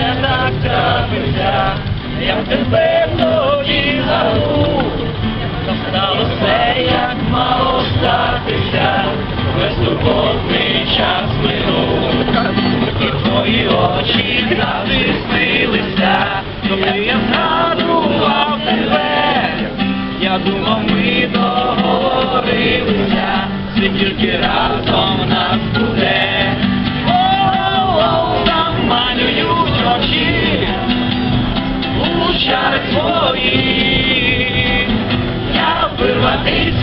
все так трапиться, я тебе тоді забув. Та стало все, як мало статися, безтурботний час минув. І твої очі завжди снилися, коли я згадував тебе. Я думав, ми договорилися, це тільки разом нас буде.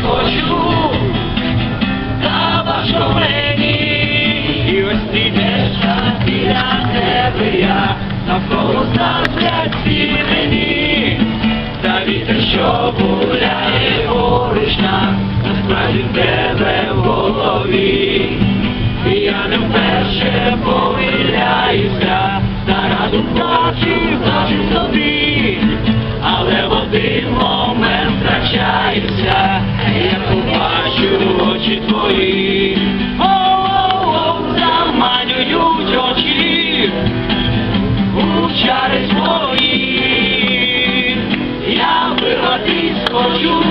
Хочу, та важко мені. І ось ти йдеш, а біля тебе я, навколо заздрять всі мені. Та вітер, що гуляє поруч нам, насправді очі твої. о-о-о, заманюють очі у чари свої. Я вирватись хочу,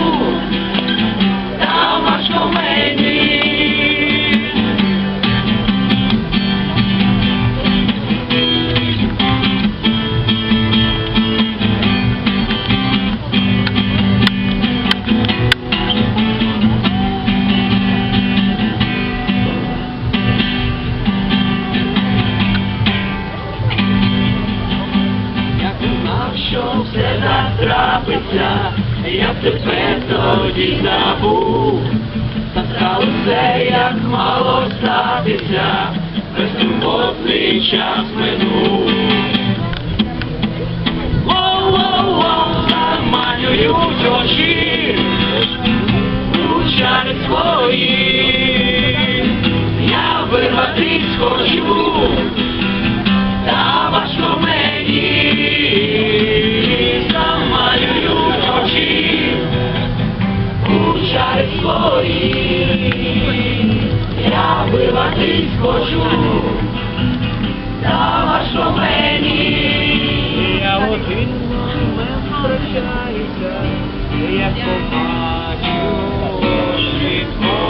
що все так трапиться, я тебе тоді забув. Та сталося, як мало статися, безтурботний час минув. Заманюють очі, у чари свої. хочу та важко мені. Я один прощаюся, як побачу житло.